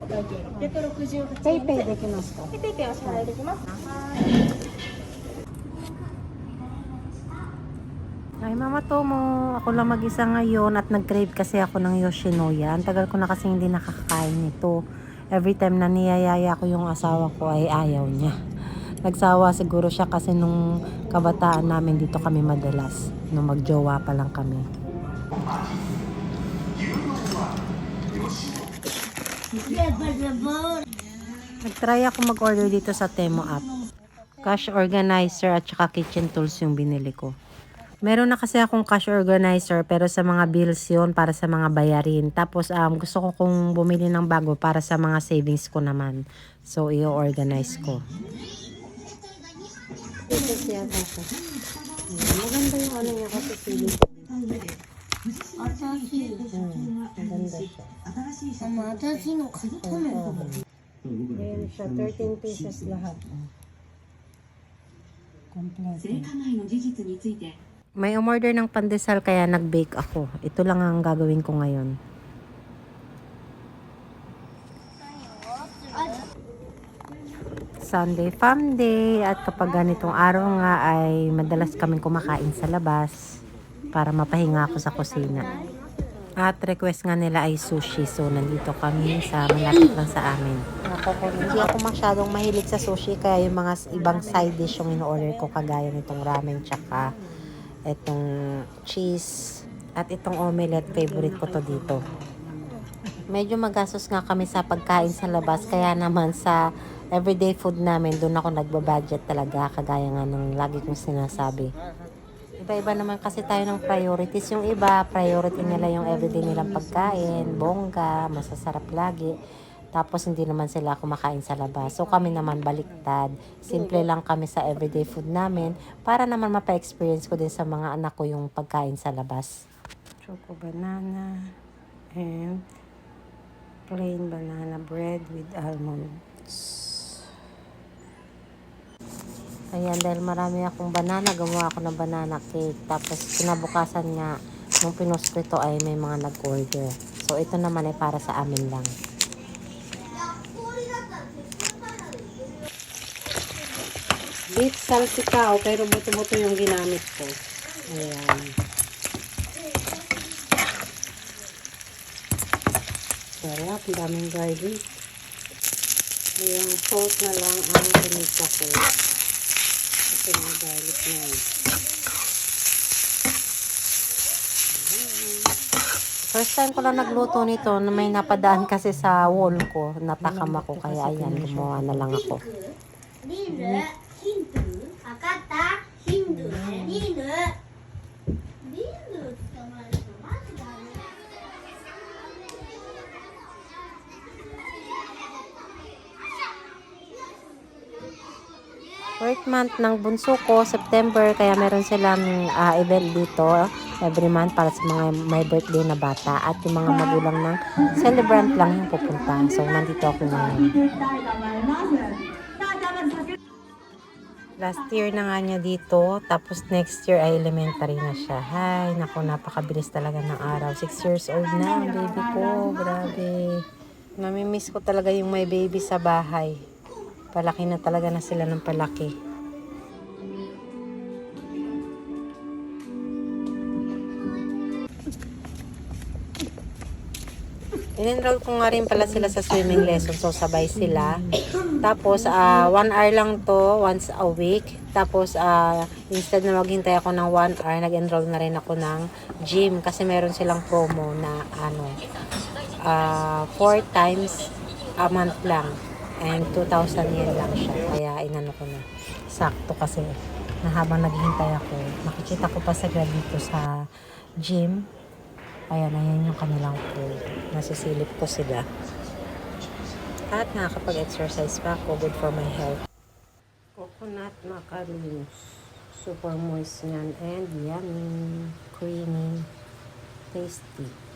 668ペイペイできますかペイペイお支払いできます。 Ay, Mama Tomo, ako lang mag-isa ngayon at nag-crave kasi ako ng Yoshinoya. Ang tagal ko na kasi hindi nakakakain nito. Every time na niyayaya ko yung asawa ko ay ayaw niya. Nagsawa siguro siya kasi nung kabataan namin dito kami madalas. Nung magjowa pa lang kami. Nag-try ako mag-order dito sa Temo app. Cash organizer at saka kitchen tools yung binili ko. Meron na kasi akong cash organizer pero sa mga bills yun para sa mga bayarin. Tapos um, gusto ko kung bumili ng bago para sa mga savings ko naman. So, i-organize ko. Maganda yung ano niya kasi ko. Hmm, maganda siya. 私の鍵止めるとこ Ayan siya, 13 pieces lahat. Complete. 性加害の事実について May umorder ng pandesal kaya nag-bake ako. Ito lang ang gagawin ko ngayon. Sunday fun day at kapag ganitong araw nga ay madalas kaming kumakain sa labas para mapahinga ako sa kusina. At request nga nila ay sushi so nandito kami sa malapit lang sa amin. Ako, hindi ako masyadong mahilig sa sushi kaya yung mga ibang side dish yung in-order ko kagaya nitong ramen tsaka itong cheese at itong omelette favorite ko to dito. Medyo magastos nga kami sa pagkain sa labas kaya naman sa everyday food namin doon ako nagbabudget talaga kagaya nga ng lagi kong sinasabi. Iba-iba naman kasi tayo ng priorities. Yung iba, priority nila yung everyday nilang pagkain, bongga, masasarap lagi. Tapos hindi naman sila kumakain sa labas. So kami naman baliktad. Simple lang kami sa everyday food namin para naman mapa-experience ko din sa mga anak ko yung pagkain sa labas. Choco banana and plain banana bread with almonds. Ayan, dahil marami akong banana, gumawa ako ng banana cake. Tapos, kinabukasan nga, nung pinost ito ay may mga nag-order. So, ito naman ay para sa amin lang. Beef salsicao, pero buto-buto yung ginamit ko. Ayan. Sarap, daming garlic. Ayan, salt na lang ang pinita ko sa mga garlic na yun. First time ko lang nagluto nito na may napadaan kasi sa wall ko. Natakam ako kaya ayan gumawa na lang ako. Hindu, Hindu, Akata, Hindu, Hindu. Fourth month ng bunso ko, September, kaya meron silang ah, event dito every month para sa mga may birthday na bata at yung mga magulang ng celebrant lang yung pupunta. So, nandito ako ngayon. Last year na nga niya dito, tapos next year ay elementary na siya. Hay, naku, napakabilis talaga ng araw. Six years old na ang baby ko. Grabe. Namimiss ko talaga yung may baby sa bahay. Palaki na talaga na sila ng palaki. In-enroll ko nga rin pala sila sa swimming lesson. So, sabay sila. Tapos, ah, one hour lang to, once a week. Tapos, ah, instead na maghintay ako ng one hour, nag-enroll na rin ako ng gym. Kasi meron silang promo na, ano, ah, four times a month lang. And 2,000 yen lang siya. Kaya, inano ko na. Sakto kasi, na habang naghihintay ako, makikita ko pa sa dito sa gym. Ayan, ayan yung kanilang pool. Nasisilip ko sila. At nakakapag-exercise pa ako. Good for my health. Coconut macaroons. Super moist yan. And yummy. Creamy. Tasty.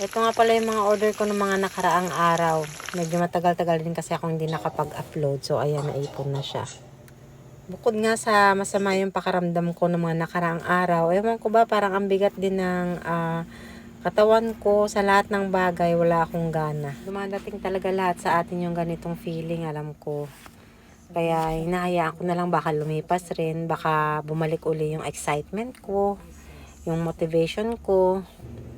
Ito nga pala yung mga order ko ng mga nakaraang araw. Medyo matagal-tagal din kasi ako hindi nakapag-upload. So, ayan, naipon na siya. Bukod nga sa masama yung pakaramdam ko ng mga nakaraang araw, ewan ko ba, parang ang bigat din ng ah, katawan ko, sa lahat ng bagay, wala akong gana. Dumadating talaga lahat sa atin yung ganitong feeling, alam ko. Kaya hinahayaan ko na lang baka lumipas rin, baka bumalik uli yung excitement ko, yung motivation ko.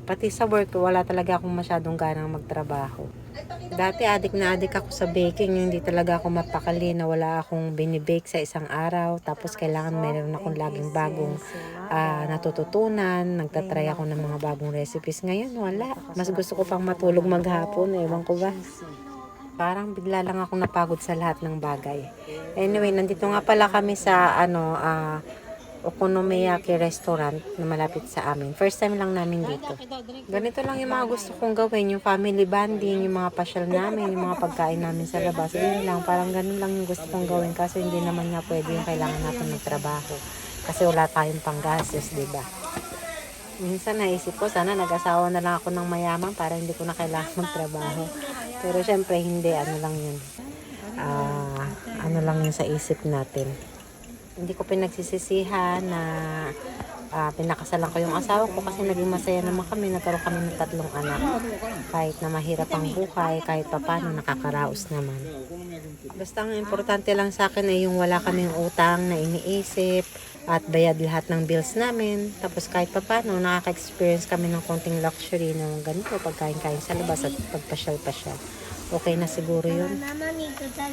Pati sa work, wala talaga akong masyadong ganang magtrabaho. Dati adik na adik ako sa baking, hindi talaga ako mapakali na wala akong binibake sa isang araw. Tapos kailangan meron akong laging bagong ah, natututunan. Nagtatry ako ng mga bagong recipes. Ngayon wala. Mas gusto ko pang matulog maghapon. Ewan ko ba. Parang bigla lang ako napagod sa lahat ng bagay. Anyway, nandito nga pala kami sa ano, ah, Okonomiyaki restaurant na malapit sa amin. First time lang namin dito. Ganito lang yung mga gusto kong gawin, yung family bonding, yung mga pasyal namin, yung mga pagkain namin sa labas. Yun lang, parang ganun lang yung gusto kong gawin kasi hindi naman nga pwede yung kailangan natin magtrabaho. Kasi wala tayong panggastos, di ba? Minsan naisip ko, sana nag-asawa na lang ako ng mayaman para hindi ko na kailangan magtrabaho. Pero syempre hindi, ano lang yun. Ah, ano lang yun sa isip natin hindi ko pinagsisisihan na ah, pinakasalan ko yung asawa ko kasi naging masaya naman kami. Nagkaroon kami ng tatlong anak. Kahit na mahirap ang buhay, kahit papano nakakaraos naman. Basta ang importante lang sa akin ay yung wala kaming utang na iniisip at bayad lahat ng bills namin. Tapos kahit papano nakaka-experience kami ng konting luxury ng ganito, pagkain-kain sa labas at pagpasyal-pasyal okay na siguro yun.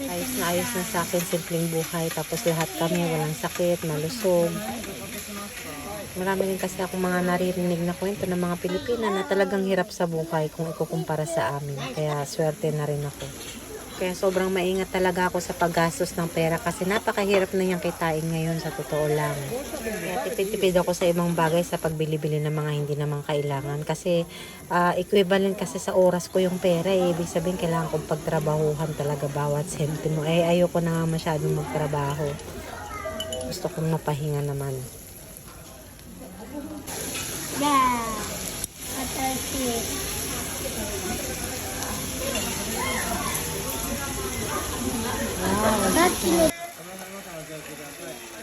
Ayos na ayos na sa akin, simpleng buhay. Tapos lahat kami, walang sakit, malusog. Marami rin kasi akong mga naririnig na kwento ng mga Pilipina na talagang hirap sa buhay kung ikukumpara sa amin. Kaya swerte na rin ako. Kaya sobrang maingat talaga ako sa paggastos ng pera kasi napakahirap na niyang kitain ngayon sa totoo lang. Kaya tipid-tipid ako sa ibang bagay sa pagbili-bili ng mga hindi naman kailangan kasi ah, equivalent kasi sa oras ko yung pera eh. Ibig sabihin kailangan kong pagtrabahuhan talaga bawat sentimo. Eh ayoko na nga masyadong magtrabaho. Gusto kong mapahinga naman. じゃ Wow.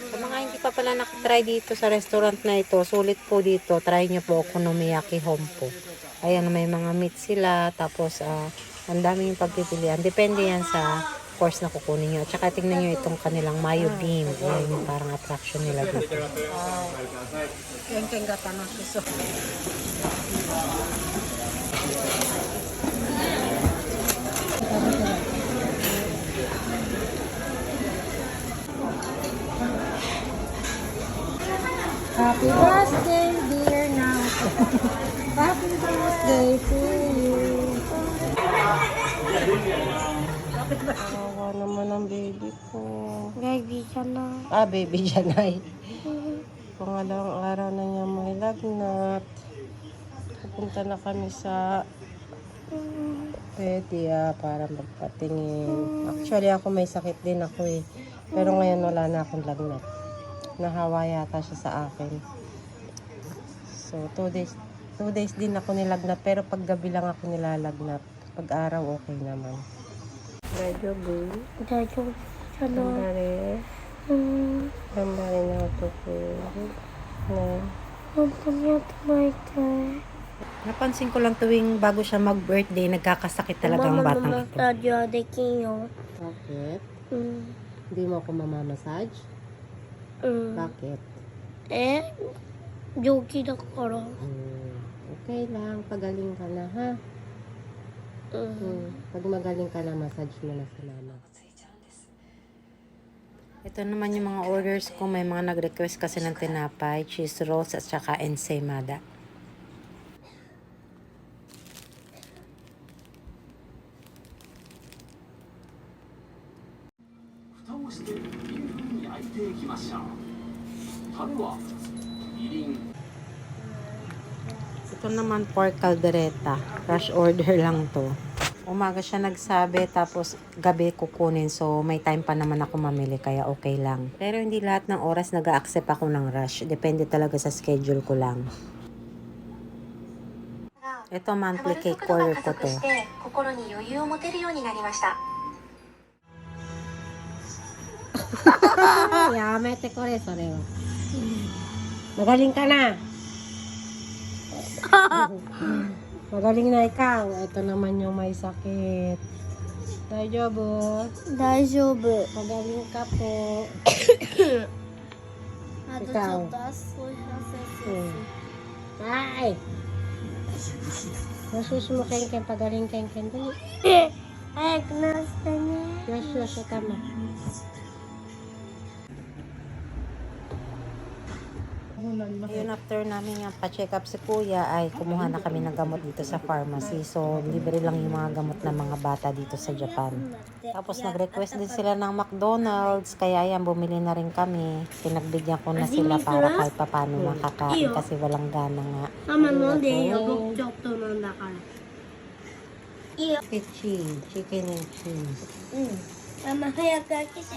Sa mga hindi pa pala nakatry dito sa restaurant na ito, sulit po dito. Try nyo po Okonomiyaki Home po. Ayan, may mga meat sila. Tapos, uh, ang dami yung pagpipilian. Depende yan sa course na kukunin nyo. At saka tingnan nyo itong kanilang mayo beam. Ayan yung parang attraction nila dito. Yung kengata na Happy birthday, dear now. Happy birthday to you. Kawawa naman ang baby ko. Baby Janay. Ah, baby Janay. Eh. Pangalawang araw na niya may lagnat. Pupunta na kami sa pedia ah, para magpatingin. Actually, ako may sakit din ako eh. Pero ngayon wala na akong lagnat. Nahawa yata siya sa akin. So, 2 days, 2 days din ako nilagnat. Pero pag gabi lang ako nilalagnat. Pag araw, okay naman. Medyo blue. Medyo ano? Gandari. Hmm. Gandari na ako po. Na. Huwag niya tumaitay. Napansin ko lang tuwing bago siya mag-birthday, nagkakasakit talaga ang batang ito. Mama, mama, ah, hmm. Okay. Hindi mo ako mamamasage? Mm. Bakit? Eh, joki na koro. Mm. Okay lang, pagaling ka na ha. Mm. mm. Pag magaling ka na, massage mo na sa mama. Ito naman yung mga orders ko. May mga nag-request kasi ng tinapay, cheese rolls at saka ensaymada. pork caldereta. Rush order lang to. Umaga siya nagsabi, tapos gabi kukunin. So, may time pa naman ako mamili, kaya okay lang. Pero hindi lahat ng oras nag accept ako ng rush. Depende talaga sa schedule ko lang. Ito monthly cake order ko to. Yamete ko re, sorry. Magaling ka na. Magaling na ikaw. Ito naman yung may sakit. Daijoubu. Oh. Daijoubu. Magaling ka po. ikaw. Hmm. Ay! Nasus mo keng keng pagaling keng keng dali. Ay, nasta niya. Nasus ka mo. Yun after namin yung pa-check up si kuya ay kumuha na kami ng gamot dito sa pharmacy. So libre lang yung mga gamot ng mga bata dito sa Japan. Tapos nag-request din sila ng McDonald's kaya ayan bumili na rin kami. Pinagbigyan ko na sila para kahit papano makakain kasi walang gana nga. Mama, no, they Chicken, chicken and cheese. Mm. Mama, hayag ka kasi.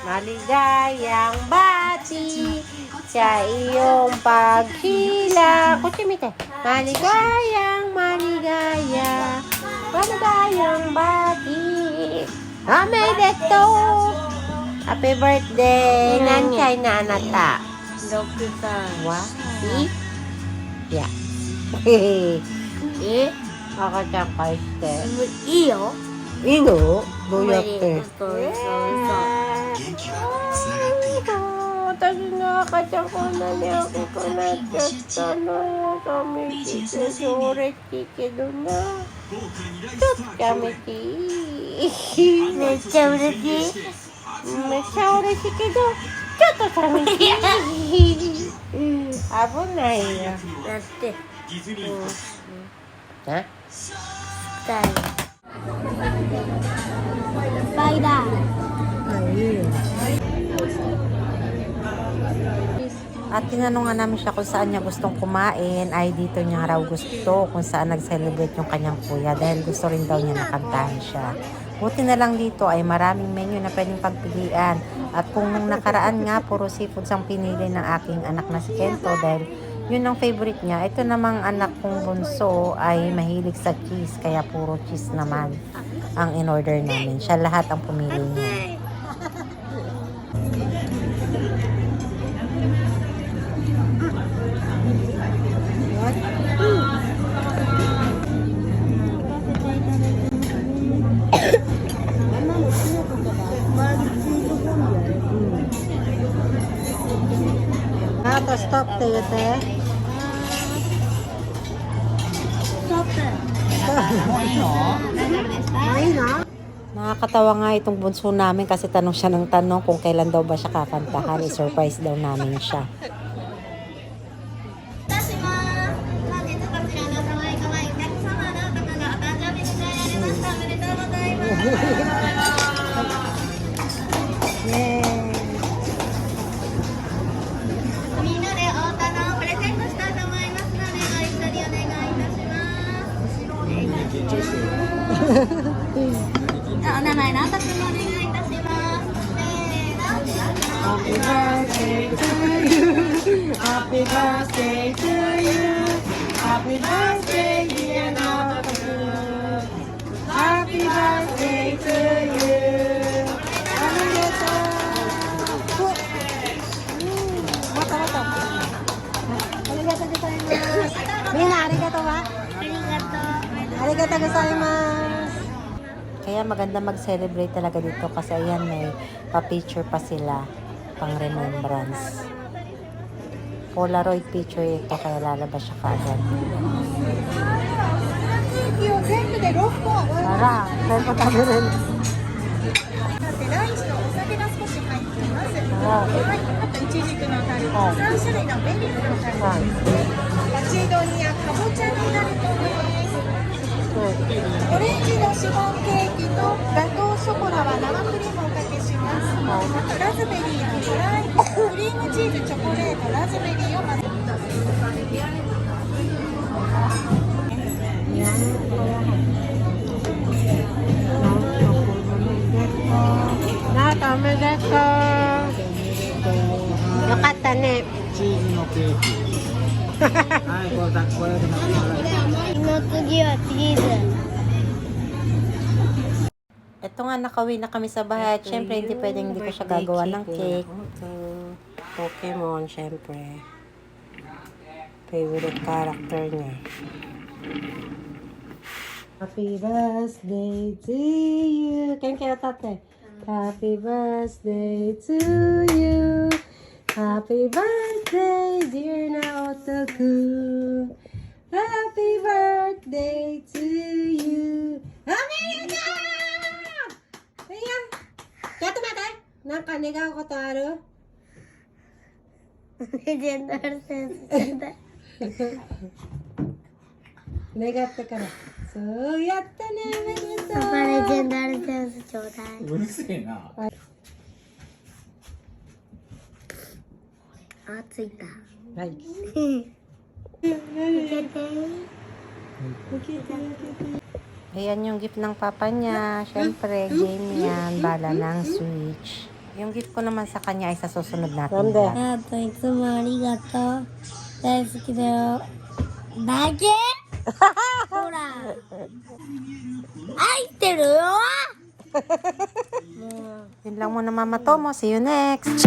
Maligayang bati sa iyong paghila. Kutsi mite. Maligayang, maligaya. Maligayang bati. Ame deto. Happy birthday. Nanchay na anata. Dokter Wa? I? Ya. Eh? Ako siyang kaiste. 元気がつながってい私の赤ちゃんこんなに大きくなっちゃったの。よダメーってそれしいけどな。ちょっとやめていい？めっちゃ嬉しい。めっちゃ嬉しいけどちょっと寂しい、危ないよ。だって。うん。え？スタイル。イだ At tinanong nga namin siya kung saan niya gustong kumain, ay dito niya raw gusto kung saan nag-celebrate yung kanyang kuya dahil gusto rin daw niya nakantahan siya. Buti na lang dito ay maraming menu na pwedeng pagpilian. At kung nung nakaraan nga, puro seafoods ang pinili ng aking anak na si Kento dahil yun ang favorite niya. Ito namang anak kong bunso ay mahilig sa cheese, kaya puro cheese naman ang in-order namin. Siya lahat ang pumili niya. How to stop do you say? Stop. Stop. Nakakatawa nga itong bunso namin kasi tanong siya ng tanong kung kailan daw ba siya kakantahan. I-surprise daw namin siya. お名前の後くお願いいたしますせーの Happy birthday to you. Happy birthday to you. Happy birthday, dear Nato. Happy birthday to you. Arigato. Mata, mata. Arigato gozaimasu. Mina, arigato ba? ありがとう Arigato gozaimasu. Kaya maganda mag-celebrate talaga dito kasi ayan may pa-picture pa sila pang remembrance. Polaroid picture ito kaya lalabas siya kaagad. Tara, tayo pa tayo rin. ライチとお酒が少し入っています。ははい、あとイチジクのタルト、はい3種類のベリーのタルト、はいラチ丼やかぼちゃになるとです。 チのシフォンケーキとガトーショコラは生クリームをおかけしますラズベリーとドライクリームチーズチョコレートラズベリーを混ぜよかったねチーズのケーキはいこれここれこれはれこれ Ito nga, nakawin na kami sa bahay. At syempre, hindi pwedeng hindi ko siya gagawa ng cake. Pokemon, syempre. Favorite character niya. Happy birthday to you. Kaya kaya tate. Happy birthday to you. Happy birthday, dear Naotoku. Happy birthday to なんか願うことある？レジェンダル先生。願っから。そうやっね、めでとう。パパレジェンダルセンスちょうだい。うるせえな。あ、ついた。はい。けて。けて、けて。Ayan yung gift ng papa niya. Siyempre, game yan. Bala ng switch. Yung gift ko naman sa kanya ay sa susunod natin. Arigato, itsumo arigato. Daisuki da yo. Bage? Hora. Aiteru yo! Yun lang muna Mama Tomo. See you next.